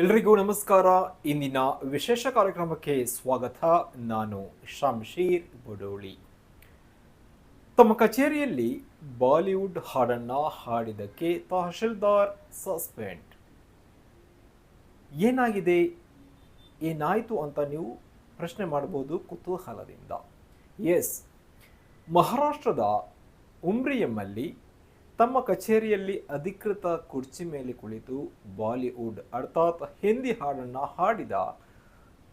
ಎಲ್ರಿಗೂ ನಮಸ್ಕಾರ. ಇಂದಿನ ವಿಶೇಷ ಕಾರ್ಯಕ್ರಮಕ್ಕೆ ಸ್ವಾಗತ. ನಾನು ಶಂಶೀರ್ ಬುಡೋಳಿ. ತಮ್ಮ ಕಚೇರಿಯಲ್ಲಿ ಬಾಲಿವುಡ್ ಹಾಡನ್ನ ಹಾಡಿದ್ದಕ್ಕೆ ತಹಶೀಲ್ದಾರ್ ಸಸ್ಪೆಂಡ್. ಏನಾಗಿದೆ? ಏನಾಯಿತು ಅಂತ ನೀವು ಪ್ರಶ್ನೆ ಮಾಡಬಹುದು ಕುತೂಹಲದಿಂದ. ಎಸ್, ಮಹಾರಾಷ್ಟ್ರದ ಉಮ್ರಿಯಮ್ಮಲ್ಲಿ ತಮ್ಮ ಕಚೇರಿಯಲ್ಲಿ ಅಧಿಕೃತ ಕುರ್ಚಿ ಮೇಲೆ ಕುಳಿತು ಬಾಲಿವುಡ್ ಅರ್ಥಾತ್ ಹಿಂದಿ ಹಾಡನ್ನು ಹಾಡಿದ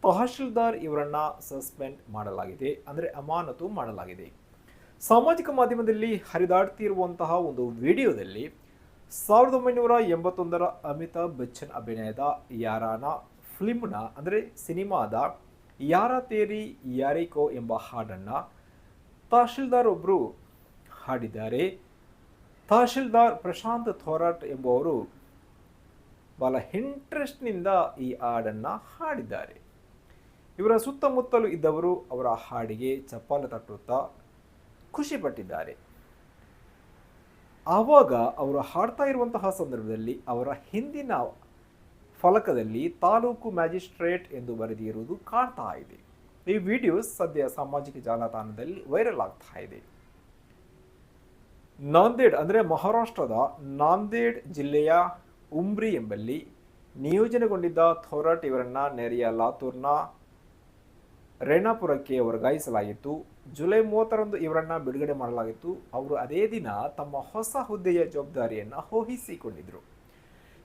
ತಹಶೀಲ್ದಾರ್ ಇವರನ್ನ ಸಸ್ಪೆಂಡ್ ಮಾಡಲಾಗಿದೆ, ಅಂದರೆ ಅಮಾನತು ಮಾಡಲಾಗಿದೆ. ಸಾಮಾಜಿಕ ಮಾಧ್ಯಮದಲ್ಲಿ ಹರಿದಾಡ್ತಿರುವಂತಹ ಒಂದು ವಿಡಿಯೋದಲ್ಲಿ ಸಾವಿರದ ಒಂಬೈನೂರ ಎಂಬತ್ತೊಂದರ ಅಮಿತಾಬ್ ಬಚ್ಚನ್ ಅಭಿನಯದ ಯಾರಾನ ಫಿಲ್ಮ್ನ, ಅಂದರೆ ಸಿನಿಮಾದ ಯಾರ ತೇರಿ ಯಾರಿಕೋ ಎಂಬ ಹಾಡನ್ನು ತಹಶೀಲ್ದಾರ್ ಒಬ್ಬರು ಹಾಡಿದ್ದಾರೆ. ತಹಶೀಲ್ದಾರ್ ಪ್ರಶಾಂತ್ ಥೋರಾಟ್ ಎಂಬುವರು ಬಹಳ ಇಂಟ್ರೆಸ್ಟ್ನಿಂದ ಈ ಹಾಡನ್ನು ಹಾಡಿದ್ದಾರೆ. ಇವರ ಸುತ್ತಮುತ್ತಲು ಇದ್ದವರು ಅವರ ಹಾಡಿಗೆ ಚಪ್ಪಾಳೆ ತಟ್ಟುತ್ತಾ ಖುಷಿಪಟ್ಟಿದ್ದಾರೆ ಆವಾಗ ಅವರು ಹಾಡ್ತಾ ಇರುವಂತಹ ಸಂದರ್ಭದಲ್ಲಿ ಅವರ ಹಿಂದಿನ ಫಲಕದಲ್ಲಿ ತಾಲೂಕು ಮ್ಯಾಜಿಸ್ಟ್ರೇಟ್ ಎಂದು ಬರೆದಿರುವುದು ಕಾಣ್ತಾ ಇದೆ. ಈ ವಿಡಿಯೋಸ್ ಸದ್ಯ ಸಾಮಾಜಿಕ ಜಾಲತಾಣದಲ್ಲಿ ವೈರಲ್ ಆಗ್ತಾ ಇದೆ. ನಾಂದೇಡ್ ಅಂದರೆ ಮಹಾರಾಷ್ಟ್ರದ ನಾಂದೇಡ್ ಜಿಲ್ಲೆಯ ಉಂಬ್ರಿ ಎಂಬಲ್ಲಿ ನಿಯೋಜನೆಗೊಂಡಿದ್ದ ಥೋರಾಟ್ ಇವರನ್ನು ನೆರೆಯ ಲಾತೂರ್ನ ರೇಣಾಪುರಕ್ಕೆ ವರ್ಗಾಯಿಸಲಾಗಿತ್ತು. ಜುಲೈ ಮೂವತ್ತರಂದು ಇವರನ್ನು ಬಿಡುಗಡೆ ಮಾಡಲಾಗಿತ್ತು. ಅವರು ಅದೇ ದಿನ ತಮ್ಮ ಹೊಸ ಹುದ್ದೆಯ ಜವಾಬ್ದಾರಿಯನ್ನು ಹೋಹಿಸಿಕೊಂಡಿದ್ದರು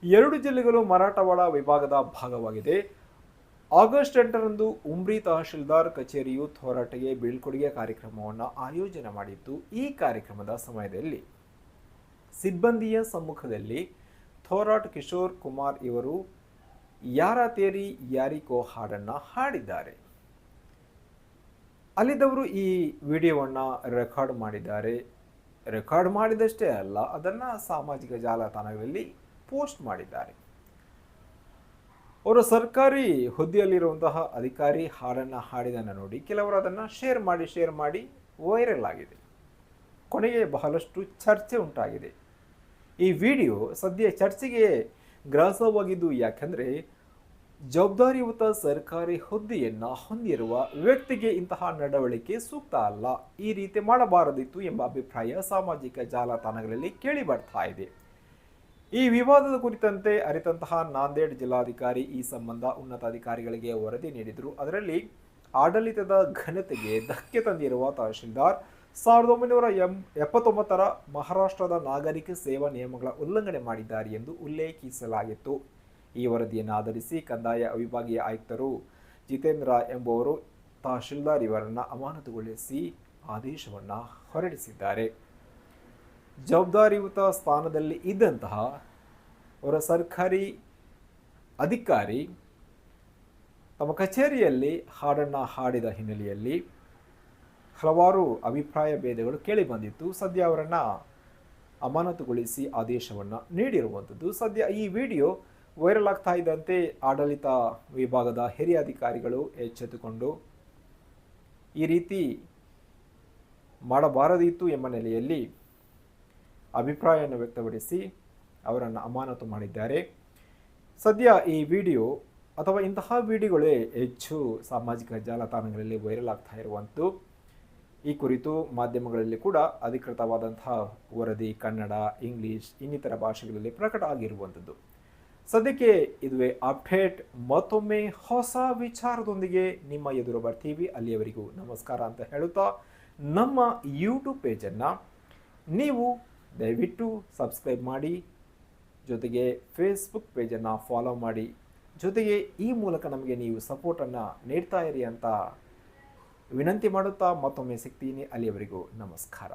ಎರಡು ಜಿಲ್ಲೆಗಳು ಮರಾಠವಾಡ ವಿಭಾಗದ ಭಾಗವಾಗಿದೆ. ಆಗಸ್ಟ್ ಎಂಟರಂದು ಉಮ್ರಿ ತಹಶೀಲ್ದಾರ್ ಕಚೇರಿಯು ಹೋರಾಟಗೆ ಬೀಳ್ಕೊಡುಗೆ ಕಾರ್ಯಕ್ರಮವನ್ನು ಆಯೋಜನೆ ಮಾಡಿತ್ತು ಈ ಕಾರ್ಯಕ್ರಮದ ಸಮಯದಲ್ಲಿ. ಸಿಬ್ಬಂದಿಯ ಸಮ್ಮುಖದಲ್ಲಿ ಥೋರಾಟ್ ಕಿಶೋರ್ ಕುಮಾರ್ ಇವರು ಯಾರ ತೇರಿ ಯಾರಿಕೋ ಹಾಡನ್ನು ಹಾಡಿದ್ದಾರೆ. ಅಲ್ಲಿದ್ದವರು ಈ ವಿಡಿಯೋವನ್ನು ರೆಕಾರ್ಡ್ ಮಾಡಿದ್ದಾರೆ. ರೆಕಾರ್ಡ್ ಮಾಡಿದಷ್ಟೇ ಅಲ್ಲ, ಅದನ್ನು ಸಾಮಾಜಿಕ ಜಾಲತಾಣಗಳಲ್ಲಿ ಪೋಸ್ಟ್ ಮಾಡಿದ್ದಾರೆ. ಅವರು ಸರ್ಕಾರಿ ಹುದ್ದೆಯಲ್ಲಿರುವಂತಹ ಅಧಿಕಾರಿ ಹಾಡನ್ನು ಹಾಡಿದನ್ನು ನೋಡಿ ಕೆಲವರು ಅದನ್ನು ಶೇರ್ ಮಾಡಿ ಶೇರ್ ಮಾಡಿ ವೈರಲ್ ಆಗಿದೆ. ಕೊನೆಗೆ ಬಹಳಷ್ಟು ಚರ್ಚೆ ಉಂಟಾಗಿದೆ. ಈ ವಿಡಿಯೋ ಸದ್ಯ ಚರ್ಚೆಗೆ ಗ್ರಾಸವಾಗಿದ್ದು ಯಾಕೆಂದರೆ ಜವಾಬ್ದಾರಿಯುತ ಸರ್ಕಾರಿ ಹುದ್ದೆಯನ್ನು ಹೊಂದಿರುವ ವ್ಯಕ್ತಿಗೆ ಇಂತಹ ನಡವಳಿಕೆ ಸೂಕ್ತ ಅಲ್ಲ. ಈ ರೀತಿ ಮಾಡಬಾರದಿತ್ತು ಎಂಬ ಅಭಿಪ್ರಾಯ ಸಾಮಾಜಿಕ ಜಾಲತಾಣಗಳಲ್ಲಿ ಕೇಳಿ ಬರ್ತಾ ಇದೆ. ಈ ವಿವಾದದ ಕುರಿತಂತೆ ಅರಿತಂತಹ ನಾಂದೇಡ್ ಜಿಲ್ಲಾಧಿಕಾರಿ ಈ ಸಂಬಂಧ ಉನ್ನತ ಅಧಿಕಾರಿಗಳಿಗೆ ವರದಿ ನೀಡಿದರು. ಅದರಲ್ಲಿ ಆಡಳಿತದ ಘನತೆಗೆ ಧಕ್ಕೆ ತಂದಿರುವ ತಹಶೀಲ್ದಾರ್, ಸಾವಿರದ ಒಂಬೈನೂರ ಎಂ, ಎಪ್ಪತ್ತೊಂಬತ್ತರ ಮಹಾರಾಷ್ಟ್ರದ ನಾಗರಿಕ ಸೇವಾ ನಿಯಮಗಳ ಉಲ್ಲಂಘನೆ ಮಾಡಿದ್ದಾರೆ ಎಂದು ಉಲ್ಲೇಖಿಸಲಾಗಿತ್ತು. ಈ ವರದಿಯನ್ನು ಆಧರಿಸಿ ಕಂದಾಯ ವಿಭಾಗೀಯ ಆಯುಕ್ತರು ಜಿತೇಂದ್ರ ಎಂಬುವರು ತಹಶೀಲ್ದಾರ್ ಇವರನ್ನು ಅಮಾನತುಗೊಳಿಸಿ ಆದೇಶವನ್ನು ಹೊರಡಿಸಿದ್ದಾರೆ. ಜವಾಬ್ದಾರಿಯುತ ಸ್ಥಾನದಲ್ಲಿ ಇದ್ದಂತಹ ಅವರ ಸರ್ಕಾರಿ ಅಧಿಕಾರಿ ತಮ್ಮ ಕಚೇರಿಯಲ್ಲಿ ಹಾಡನ್ನು ಹಾಡಿದ ಹಿನ್ನೆಲೆಯಲ್ಲಿ ಹಲವಾರು ಅಭಿಪ್ರಾಯ ಭೇದಗಳು ಕೇಳಿಬಂದಿತ್ತು ಸದ್ಯ ಅವರನ್ನು ಅಮಾನತುಗೊಳಿಸಿ ಆದೇಶವನ್ನು ನೀಡಿರುವಂಥದ್ದು ಸದ್ಯ ಈ ವಿಡಿಯೋ ವೈರಲ್ ಆಗ್ತಾ ಇದ್ದಂತೆ ಆಡಳಿತ ವಿಭಾಗದ ಹಿರಿಯ ಅಧಿಕಾರಿಗಳು ಎಚ್ಚೆತ್ತುಕೊಂಡು ಈ ರೀತಿ ಮಾಡಬಾರದಿತ್ತು ಎಂಬ ನೆಲೆಯಲ್ಲಿ ಅಭಿಪ್ರಾಯವನ್ನು ವ್ಯಕ್ತಪಡಿಸಿ ಅವರನ್ನು ಅಮಾನತು ಮಾಡಿದ್ದಾರೆ. ಸದ್ಯ ಈ ವಿಡಿಯೋ ಅಥವಾ ಇಂತಹ ವಿಡಿಯೋಗಳೇ ಹೆಚ್ಚು ಸಾಮಾಜಿಕ ಜಾಲತಾಣಗಳಲ್ಲಿ ವೈರಲ್ ಆಗ್ತಾ ಇರುವಂಥದ್ದು. ಈ ಕುರಿತು ಮಾಧ್ಯಮಗಳಲ್ಲಿ ಕೂಡ ಅಧಿಕೃತವಾದಂತಹ ವರದಿ, ಕನ್ನಡ, ಇಂಗ್ಲಿಷ್, ಇನ್ನಿತರ ಭಾಷೆಗಳಲ್ಲಿ ಪ್ರಕಟ ಆಗಿರುವಂಥದ್ದು. ಸದ್ಯಕ್ಕೆ ಇದುವೇ ಅಪ್ಡೇಟ್. ಮತ್ತೊಮ್ಮೆ ಹೊಸ ವಿಚಾರದೊಂದಿಗೆ ನಿಮ್ಮ ಎದುರು ಬರ್ತೀವಿ. ಅಲ್ಲಿಯವರಿಗೂ ನಮಸ್ಕಾರ ಅಂತ ಹೇಳುತ್ತಾ ನಮ್ಮ ಯೂಟ್ಯೂಬ್ ಪೇಜನ್ನು ನೀವು ದಯವಿಟ್ಟು ಸಬ್ಸ್ಕ್ರೈಬ್ ಮಾಡಿ, ಜೊತೆಗೆ ಫೇಸ್ಬುಕ್ ಪೇಜನ್ನು ಫಾಲೋ ಮಾಡಿ, ಜೊತೆಗೆ ಈ ಮೂಲಕ ನಮಗೆ ನೀವು ಸಪೋರ್ಟನ್ನು ನೀಡ್ತಾ ಇರಿ ಅಂತ ವಿನಂತಿ ಮಾಡುತ್ತಾ ಮತ್ತೊಮ್ಮೆ ಸಿಗ್ತೀನಿ. ಅಲ್ಲಿಯವರೆಗೂ ನಮಸ್ಕಾರ.